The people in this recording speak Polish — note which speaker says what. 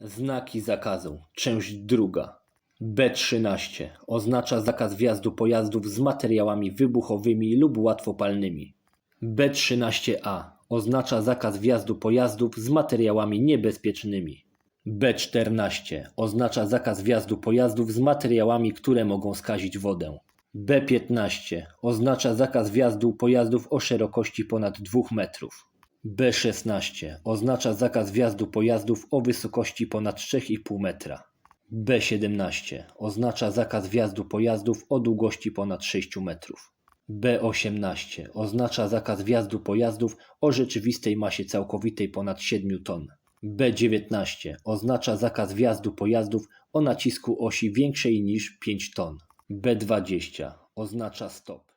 Speaker 1: Znaki zakazu. Część druga. B13 oznacza zakaz wjazdu pojazdów z materiałami wybuchowymi lub łatwopalnymi. B13A oznacza zakaz wjazdu pojazdów z materiałami niebezpiecznymi. B14 oznacza zakaz wjazdu pojazdów z materiałami, które mogą skazić wodę. B15 oznacza zakaz wjazdu pojazdów o szerokości ponad 2 metrów. B16 oznacza zakaz wjazdu pojazdów o wysokości ponad 3,5 metra. B17 oznacza zakaz wjazdu pojazdów o długości ponad 6 metrów. B18 oznacza zakaz wjazdu pojazdów o rzeczywistej masie całkowitej ponad 7 ton. B19 oznacza zakaz wjazdu pojazdów o nacisku osi większej niż 5 ton. B20 oznacza stop.